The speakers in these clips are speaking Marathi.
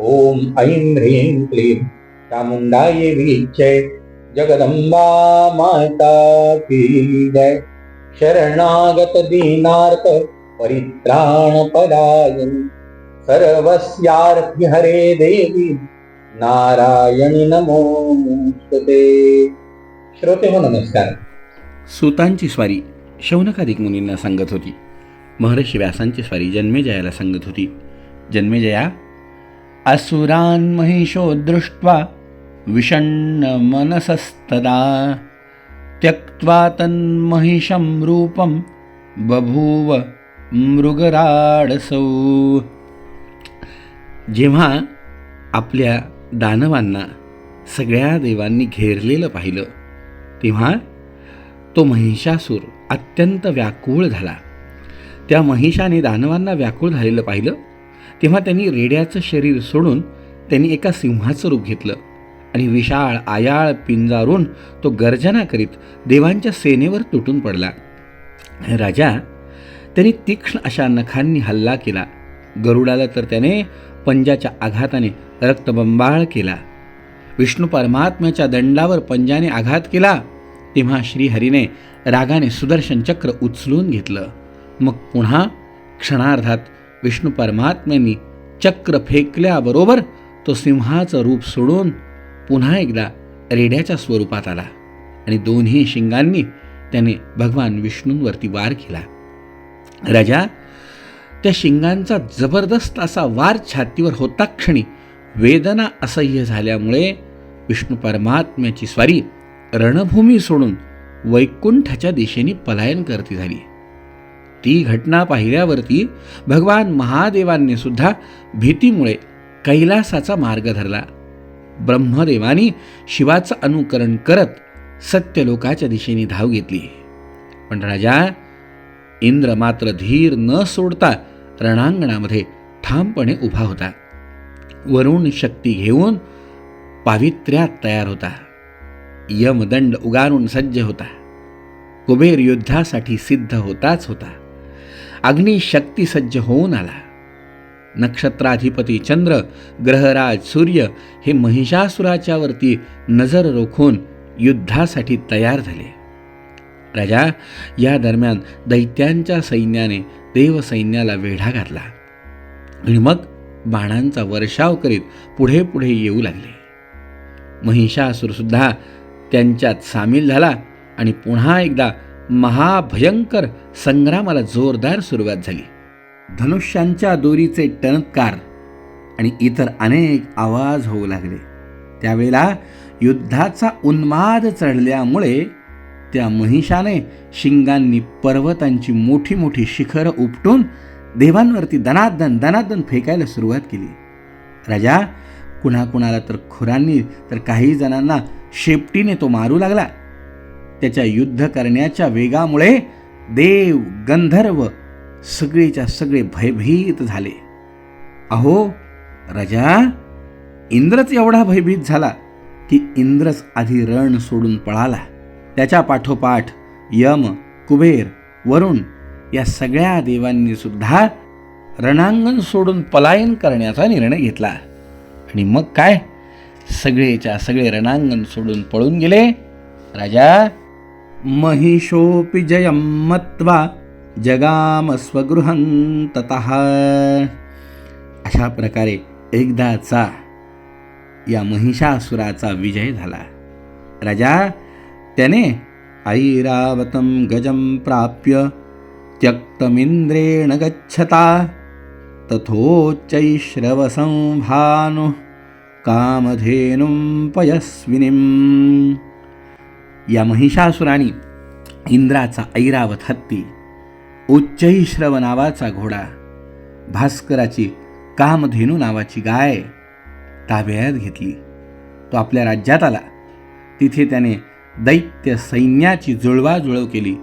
ॐ ऐं ह्रीं क्लीं चामुंडाय वीक्षे जगदंबा माता की जय। शरणागत दीनार्थ परित्राण पदायन हरे देवी नारायणी नमोस्तुते श्रोते हो नमस्कार। सुतांची स्वारी शौनकादिक मुनींना सांगत होती. महर्षी व्यासांची स्वारी जन्मेजयाला सांगत होती. जन्मेजया असुरान् महिषो दृष्ट्वा विषण्ण मनसस्तदा। त्यक्त्वा तन्महिषं रूपं बभूव मृगराडसौ। जेव्हा आपल्या दानवांना सगळ्या देवांनी घेरलेलं पाहिलं तेव्हा तो महिषासूर अत्यंत व्याकुळ झाला. त्या महिषाने दानवांना व्याकुळ झालेलं पाहिलं तेव्हा त्यांनी रेड्याचं शरीर सोडून त्यांनी एका सिंहाचं रूप घेतलं आणि विशाळ आयाळ पिंजारून तो गर्जना करीत देवांच्या सेनेवर तुटून पडला. राजा त्यांनी तीक्ष्ण अशा नखांनी हल्ला केला. गरुडाला तर त्याने पंजाच्या आघाताने रक्तबंबाळ केला. विष्णू परमात्म्याच्या दंडावर पंजाने आघात केला तेव्हा श्रीहरीने रागाने सुदर्शन चक्र उचलून घेतलं. मग पुन्हा क्षणार्धात विष्णू परमात्म्यांनी चक्र फेकल्याबरोबर तो सिंहाचं रूप सोडून पुन्हा एकदा रेड्याच्या स्वरूपात आला. आणि दोन्ही शिंगांनी त्याने भगवान विष्णूंवरती वार केला. राजा त्या शिंगांचा जबरदस्त असा वार छातीवर होता क्षणी वेदना असह्य झाल्यामुळे विष्णू परमात्म्याची स्वारी रणभूमी सोडून वैकुंठाच्या दिशेने पलायन करती झाली. ती घटना पाहिल्यावरती भगवान महादेवांनी सुद्धा भीतीमुळे कैलासाचा मार्ग धरला. ब्रह्मदेवानी शिवाचं अनुकरण करत सत्यलोकाच्या दिशेने धाव घेतली. पण राजा इंद्र मात्र धीर न सोडता रणांगणामध्ये ठामपणे उभा होता. वरुण शक्ती घेऊन पावित्र्यात तयार होता. यमदंड उगारून सज्ज होता. कुबेर युद्धासाठी सिद्ध होताच होता. अग्निशक्ती सज्ज होऊन आला. नक्षत्राधिपती चंद्र ग्रहराज सूर्य हे महिषासुराच्या वरती नजर रोखून युद्धासाठी तयार झाले. राजा या दरम्यान दैत्यांच्या सैन्याने देवसैन्याला वेढा घातला आणि मग बाणांचा वर्षाव करीत पुढे पुढे येऊ लागले. महिषासूरसुद्धा त्यांच्यात सामील झाला आणि पुन्हा एकदा महाभयंकर संग्रामाला जोरदार सुरुवात झाली. धनुष्यांच्या दोरीचे टणत्कार आणि इतर अनेक आवाज होऊ लागले. त्यावेळेला युद्धाचा उन्माद चढल्यामुळे त्या महिषाने शिंगांनी पर्वतांची मोठी मोठी शिखरं उपटून देवांवरती दनादन दनादन फेकायला सुरुवात केली. राजा कुणाकुणाला तर खुरांनी तर काही जणांना शेपटीने तो मारू लागला. त्याच्या युद्ध करण्याच्या वेगामुळे देव गंधर्व सगळेच्या सगळे भयभीत झाले. अहो राजा इंद्रच एवढा भयभीत झाला की इंद्रच आधी रण सोडून पळाला. त्याच्या पाठोपाठ यम कुबेर वरुण या सगळ्या देवांनी सुद्धा रणांगण सोडून पलायन करण्याचा निर्णय घेतला. आणि मग काय? सगळेच्या सगळे रणांगण सोडून पळून गेले. राजा महिषोऽपि जयं मत्वा जगामस्वगृहं ततः। अशा प्रकारे एकदाचा या महिषासुराचा विजय झाला. राजा त्याने ऐरावतं गजं प्राप्य त्यक्तमिंद्रेण गच्छता। तथोच्चैश्रवसंभानु कामधेनुं पयस्विनीम्। या महिषासुराने इंद्राचा ऐरावत हत्ती उच्चैश्रव नावाचा घोडा भास्कराची कामधेनू नावाची गाय ताब्यात घेतली. तो आपल्या राज्यात आला. तिथे त्याने दैत्य सैन्याची जुळवाजुळव केली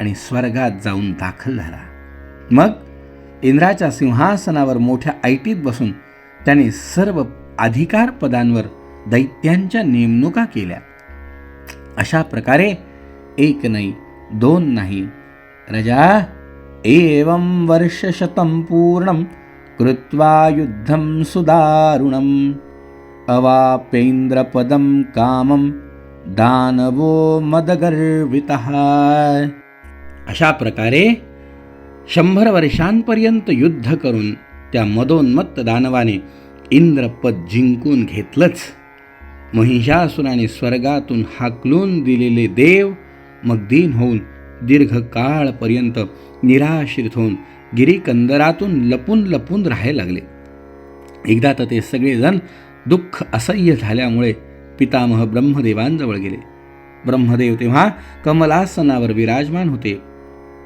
आणि स्वर्गात जाऊन दाखल झाला. मग इंद्राच्या सिंहासनावर मोठ्या ऐटीत बसून त्याने सर्व अधिकार पदांवर दैत्यांच्या नेमणुका केल्या. अशा प्रकारे एक नाही दोन नाही. रजा एवं वर्षशतं पूर्णं कृत्वा युद्धं सुदारुणम्। अवाप्यैन्द्रपदं कामं दानवो मदगर्वितः। अशा प्रकारे शंभर वर्षांपर्यंत युद्ध करून त्या मदोन्मत्त दानवाने इंद्रपद जिंकून घेतलंच. महिषासुराने स्वर्गातून हाकलून दिलेले देव मग दिन होऊन दीर्घकाळपर्यंत निराश्रित होऊन गिरीकंदरातून लपून लपून राहायला लागले. एकदा तर ते सगळेजण दुःख असह्य झाल्यामुळे पितामह ब्रह्मदेवांजवळ गेले. ब्रह्मदेव तेव्हा कमलासनावर विराजमान होते.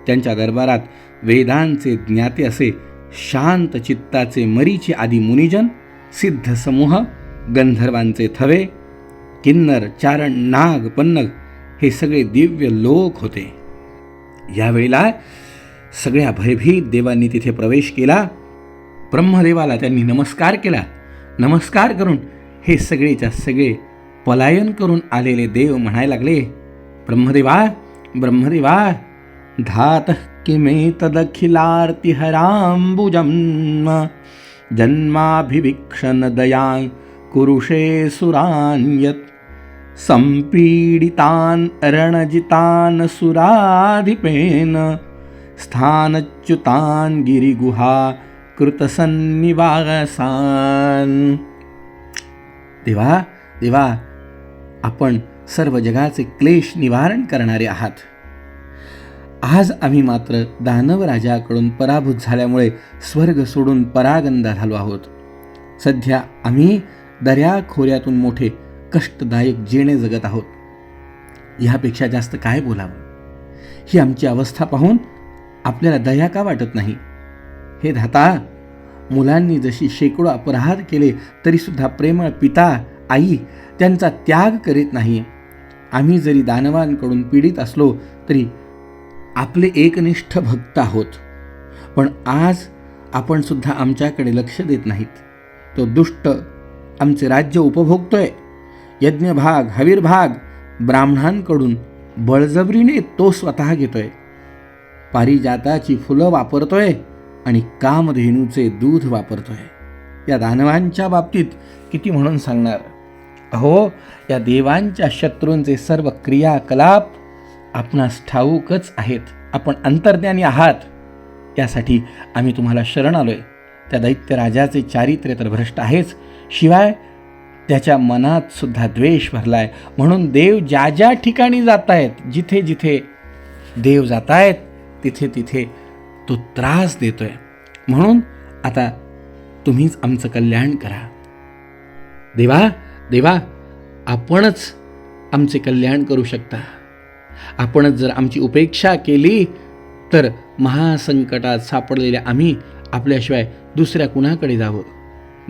त्यांच्या दरबारात वेदांचे ज्ञाते असे शांत चित्ताचे मरीचे आदी मुनिजन सिद्ध समूह गंधर्वांचे थवे किन्नर चारण नाग पन्नग हे सगळे दिव्य लोक होते. यावेळेला सगळ्या भयभीत देवांनी तिथे प्रवेश केला. ब्रह्मदेवाला त्यांनी नमस्कार केला. नमस्कार करून हे सगळेच्या सगळे पलायन करून आलेले देव म्हणायला लागले ब्रह्मदेवा ब्रह्मदेवा धात किमेतदखिलार्तिहराम्बुजं जन्माभिवीक्षण दयां कुरुषे सुरान्यत्। सम्पीडितान् रणजितान् सुराधिपेन स्थानच्युतान् गिरिगुहा कृतसन्निवासान्। देवा देवा आपण सर्व जगाचे क्लेश निवारण करणारे आहात. आज आम्ही मात्र दानव राजाकडून पराभूत झाल्यामुळे स्वर्ग सोडून परागंदा झालो आहोत. सध्या आम्ही दर्याखोऱ्यातून मोठे कष्टदायक जेणे जगत आहोत. ह्यापेक्षा जास्त काय बोलावं? ही आमची अवस्था पाहून आपल्याला दया का वाटत नाही? हे धाता मुलांनी जशी शेकडो अपराध केले तरीसुद्धा प्रेमळ पिता आई त्यांचा त्याग करीत नाही. आम्ही जरी दानवांकडून पीडित असलो तरी आपले एकनिष्ठ भक्त आहोत. पण आज आपण सुद्धा आमच्याकडे लक्ष देत नाहीत. तो दुष्ट आमचे राज्य उपभोगतोय. यज्ञभाग हवीरभाग ब्राह्मणांकडून बळजबरीने तो स्वतः घेतोय. पारिजाताची फुलं वापरतोय आणि कामधेनूचे दूध वापरतोय. या दानवांच्या बाबतीत किती म्हणून सांगणार? अहो या देवांच्या शत्रूंचे सर्व क्रियाकलाप आपणास ठाऊकच आहेत. आपण अंतर्ज्ञानी आहात. यासाठी आम्ही तुम्हाला शरण आलोय. त्या दैत्य राजाचे चारित्र्य तर भ्रष्ट आहेच. शिवाय त्याच्या मनात सुद्धा द्वेष भरलाय. म्हणून देव ज्या ज्या ठिकाणी जात आहेत जिथे जिथे देव जात आहेत तिथे तिथे तो त्रास देतोय. म्हणून आता तुम्हीच आमचं कल्याण करा. देवा देवा आपणच आमचे कल्याण करू शकता. आपणच जर आमची उपेक्षा केली तर महासंकटात सापडलेल्या आम्ही आपल्याशिवाय दुसऱ्या कुणाकडे जावं?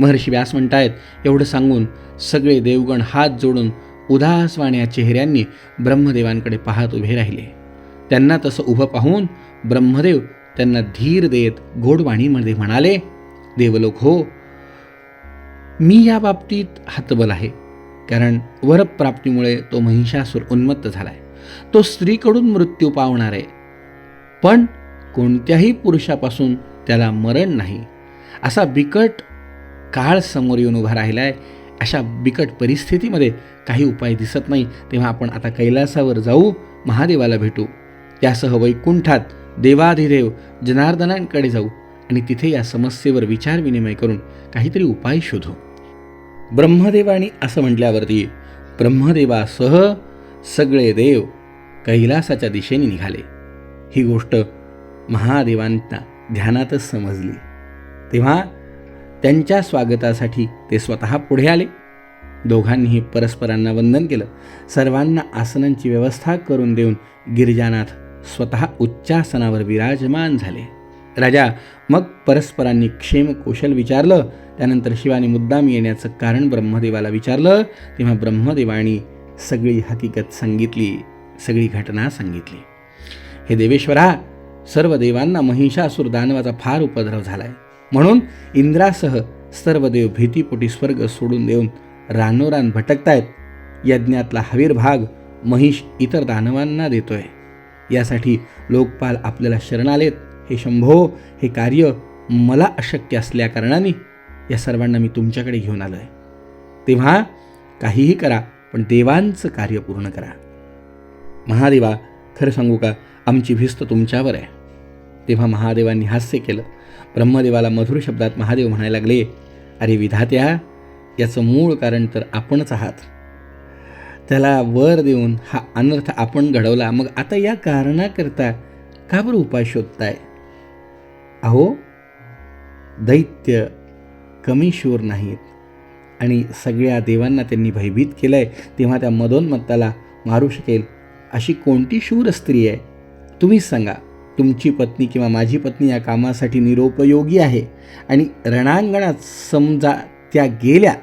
महर्षी व्यास म्हणतायत एवढं सांगून सगळे देवगण हात जोडून उदासवाण्या चेहऱ्यांनी ब्रह्मदेवांकडे पाहत उभे राहिले. त्यांना तसं उभं पाहून ब्रह्मदेव त्यांना धीर देत गोडवाणीमध्ये म्हणाले देवलोक हो मी या बाबतीत हतबल आहे. कारण वरप्राप्तीमुळे तो महिषासूर उन्मत्त झालाय. तो स्त्रीकडून मृत्यू पावणार आहे. पण कोणत्याही पुरुषापासून त्याला मरण नाही. असा बिकट काळ समोर येऊन उभा राहिला आहे अशा बिकट परिस्थितीमध्ये काही उपाय दिसत नाही. तेव्हा आपण आता कैलासावर जाऊ महादेवाला भेटू. त्यासह वैकुंठात देवाधिदेव जनार्दनांकडे जाऊ आणि तिथे या समस्येवर विचार विनिमय करून काहीतरी उपाय शोधू. ब्रह्मदेवानी असं म्हटल्यावरती ब्रह्मदेवासह सगळे देव कैलासाच्या दिशेने निघाले. ही गोष्ट महादेवांना ध्यानातच समजली. तेव्हा त्यांच्या स्वागतासाठी ते स्वतः पुढे आले. दोघांनीही परस्परांना वंदन केलं. सर्वांना आसनांची व्यवस्था करून देऊन गिरिजानाथ स्वतः उच्चासनावर विराजमान झाले. राजा मग परस्परांनी क्षेम कौशल विचारलं. त्यानंतर शिवाने मुद्दाम येण्याचं कारण ब्रह्मदेवाला विचारलं. तेव्हा ब्रह्मदेवानी सगळी हकीकत सांगितली सगळी घटना सांगितली. हे देवेश्वरा सर्व देवांना महिषासूर दानवाचा फार उपद्रव झाला आहे म्हणून इंद्रासह सर्व देव भीतीपोटी स्वर्ग सोडून देऊन रानोरान भटकतायत. यज्ञातला हवीर भाग महिष इतर दानवांना देतोय. यासाठी लोकपाल आपल्याला शरण आलेत हे शंभो हे कार्य मला अशक्य असल्याकारणाने या सर्वांना मी तुमच्याकडे घेऊन आलो आहे तेव्हा काहीही करा पण देवांचं कार्य पूर्ण करा. महादेवा खरं सांगू का? आमची भिस्त तुमच्यावर आहे. तेव्हा महादेवांनी हास्य केलं. ब्रह्मदेवाला मधुर शब्दात महादेव म्हणायला लागले अरे विधात्या याचं मूळ कारण तर आपणच आहात. त्याला वर देऊन हा अनर्थ आपण घडवला मग आता या कारणाकरता का बरं उपाय शोधताय? अहो दैत्य कमी शूर नाहीत आणि सगळ्या देवांना त्यांनी भयभीत केलं आहे तेव्हा त्या मदोन्मत्ताला मारू शकेल अशी कोणती शूर स्त्री आहे? तुम्हीच सांगा. तुमची पत्नी किंवा माझी पत्नी या कामासाठी निरोपयोगी आहे आणि रणांगणात समजा त्या गेल्या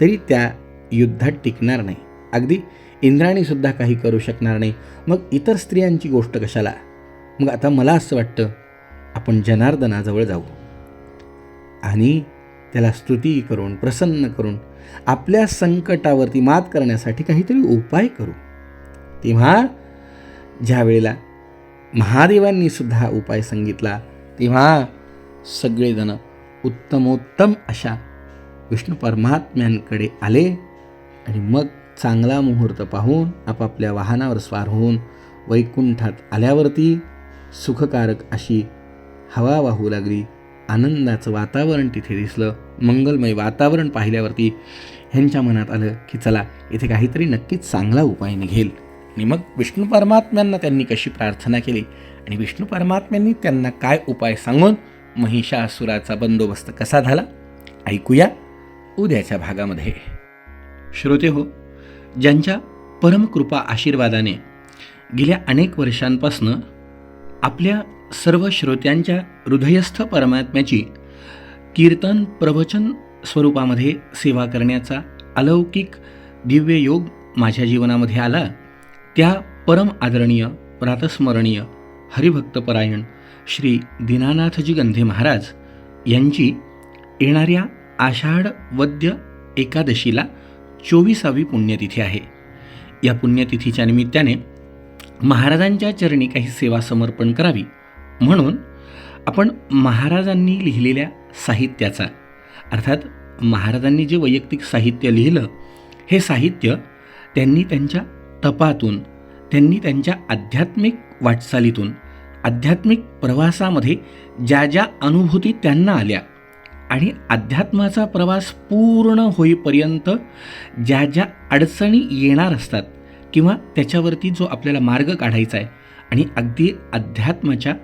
तरी त्या युद्धात टिकणार नाही. अगदी इंद्राणीसुद्धा काही करू शकणार नाही. मग इतर स्त्रियांची गोष्ट कशाला? मग आता मला असं वाटतं आपण जनार्दनाजवळ जाऊ. आणि त्याला स्तुती करून प्रसन्न करून आपल्या संकटावरती मात करण्यासाठी काहीतरी उपाय करू. तेव्हा ज्या वेळेला महादेवांनी सुद्धा उपाय सांगितला. तेव्हा सगळेजण उत्तमोत्तम अशा विष्णू परमात्म्यांकडे आले आणि मग चांगला मुहूर्त पाहून आपापल्या वाहनावर स्वार होऊन वैकुंठात आल्यावरती सुखकारक अशी हवा वाहू लागली. आनंदाचं वातावरण तिथे दिसलं. मंगलमय वातावरण पाहिल्यावरती ह्यांच्या मनात आलं की चला इथे काहीतरी नक्कीच चांगला उपाय निघेल. आणि मग विष्णू परमात्म्यांना त्यांनी कशी प्रार्थना केली? आणि विष्णू परमात्म्यांनी त्यांना काय उपाय सांगून महिषासुराचा बंदोबस्त कसा झाला? ऐकूया उद्याच्या भागामध्ये. श्रोते हो ज्यांच्या परमकृपा आशीर्वादाने गेल्या अनेक वर्षांपासनं आपल्या सर्व श्रोत्यांच्या हृदयस्थ परमात्म्याची कीर्तन प्रवचन स्वरूपामध्ये सेवा करण्याचा अलौकिक दिव्य योग माझ्या जीवनामध्ये आला त्या परम आदरणीय प्रातस्मरणीय हरिभक्तपरायण श्री दीनानाथजी गंधे महाराज यांची येणाऱ्या आषाढ वद्य एकादशीला चोवीसावी पुण्यतिथी आहे. या पुण्यतिथीच्या निमित्ताने महाराजांच्या चरणी काही सेवा समर्पण करावी. म्हणून आपण महाराजांनी लिहिलेल्या साहित्याचा अर्थात महाराजांनी जे वैयक्तिक साहित्य लिहिलं हे साहित्य त्यांनी त्यांच्या तपातून त्यांनी त्यांच्या आध्यात्मिक वाटचालीतून आध्यात्मिक प्रवासामध्ये ज्या ज्या अनुभूती त्यांना आल्या आणि अध्यात्माचा प्रवास पूर्ण होईपर्यंत ज्या ज्या अडचणी येणार असतात किंवा त्याच्यावरती जो आपल्याला मार्ग काढायचा आहे आणि अगदी अध्यात्माच्या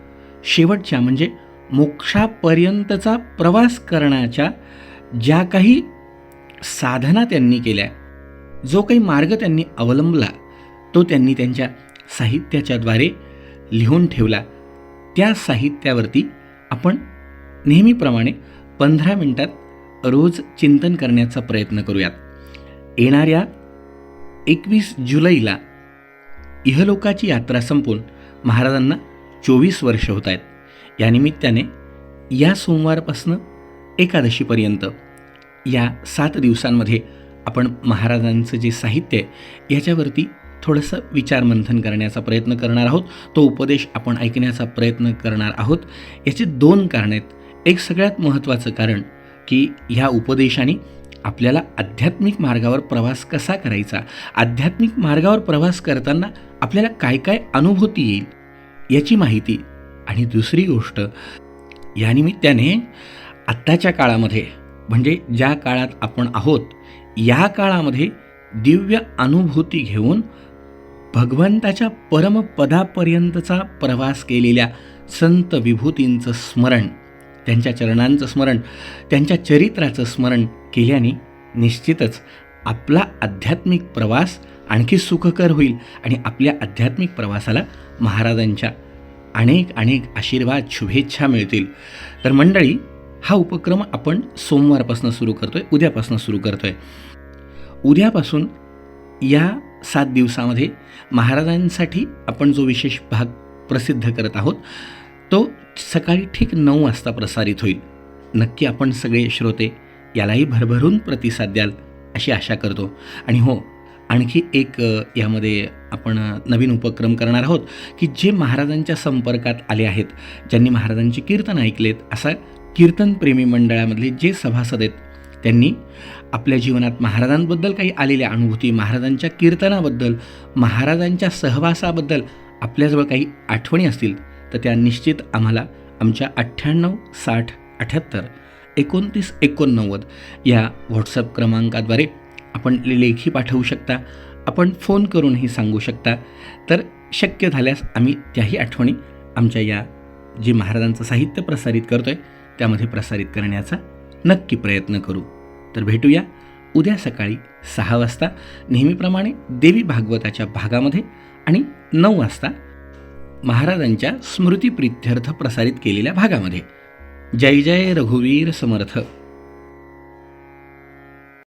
शेवटच्या म्हणजे मोक्षापर्यंतचा प्रवास करण्याच्या ज्या काही साधना त्यांनी केल्या जो काही मार्ग त्यांनी अवलंबला तो त्यांनी त्यांच्या साहित्याच्याद्वारे लिहून ठेवला. त्या साहित्यावरती आपण नेहमीप्रमाणे पंधरा मिनटात रोज चिंतन करण्याचा प्रयत्न करूयात. येणाऱ्या एकवीस जुलैला इहलोकाची यात्रा संपून महाराजांना चोवीस वर्ष होत आहेत. या निमित्ताने या सोमवारपासनं एकादशीपर्यंत या सात दिवसांमध्ये आपण महाराजांचं जे साहित्य आहे याच्यावरती थोडंसं विचारमंथन करण्याचा प्रयत्न करणार आहोत. तो उपदेश आपण ऐकण्याचा प्रयत्न करणार आहोत. याचे दोन कारणं आहेत. एक सगळ्यात महत्त्वाचं कारण की ह्या उपदेशाने आपल्याला आध्यात्मिक मार्गावर प्रवास कसा करायचा? आध्यात्मिक मार्गावर प्रवास करताना आपल्याला काय काय अनुभूती येईल याची माहिती. आणि दुसरी गोष्ट या निमित्ताने आत्ताच्या काळामध्ये म्हणजे ज्या काळात आपण आहोत या काळामध्ये दिव्य अनुभूती घेऊन भगवंताच्या परमपदापर्यंतचा प्रवास केलेल्या संत विभूतींचं स्मरण त्यांच्या चरणांचं स्मरण त्यांच्या चरित्राचं स्मरण केल्याने निश्चितच आपला आध्यात्मिक प्रवास आणखी सुखकर होईल आणि आपल्या आध्यात्मिक प्रवासाला महाराजांच्या अनेक अनेक आशीर्वाद शुभेच्छा मिळतील. तर मंडळी हा उपक्रम आपण सोमवारपासून सुरू करतोय उद्यापासून सुरू करतोय. उद्यापासून या सात दिवसामध्ये महाराजांसाठी आपण जो विशेष भाग प्रसिद्ध करत आहोत तो सकाळी ठीक नऊ वाजता प्रसारित होईल. नक्की आपण सगळे श्रोते यालाही भरभरून प्रतिसाद द्याल अशी आशा करतो. आणि हो आणखी एक यामध्ये आपण नवीन उपक्रम करणार आहोत की जे महाराजांच्या संपर्कात आले आहेत ज्यांनी महाराजांची कीर्तन ऐकलेत असा कीर्तनप्रेमी मंडळामधले जे सभासद आहेत त्यांनी आपल्या जीवनात महाराजांबद्दल काही आलेल्या अनुभूती महाराजांच्या कीर्तनाबद्दल महाराजांच्या सहवासाबद्दल आपल्याजवळ काही आठवणी असतील तर त्या निश्चित आम्हाला आमच्या अठ्ठ्याण्णव साठ अठ्याहत्तर एकोणतीस एकोणनव्वद या व्हॉट्सअप क्रमांकाद्वारे आपण लेखी पाठवू शकता आपण फोन करूनही सांगू शकता. तर शक्य झाल्यास आम्ही त्याही आठवणी आमच्या या जे महाराजांचं साहित्य प्रसारित करतो आहे त्यामध्ये प्रसारित करण्याचा नक्की प्रयत्न करू. तर भेटूया. उद्या सकाळी सहा वाजता नेहमीप्रमाणे देवी भागवताच्या भागामध्ये आणि नऊ वाजता महाराजांच्या स्मृतिप्रित्यर्थ प्रसारित केलेल्या भागामध्ये. जय जय रघुवीर समर्थ.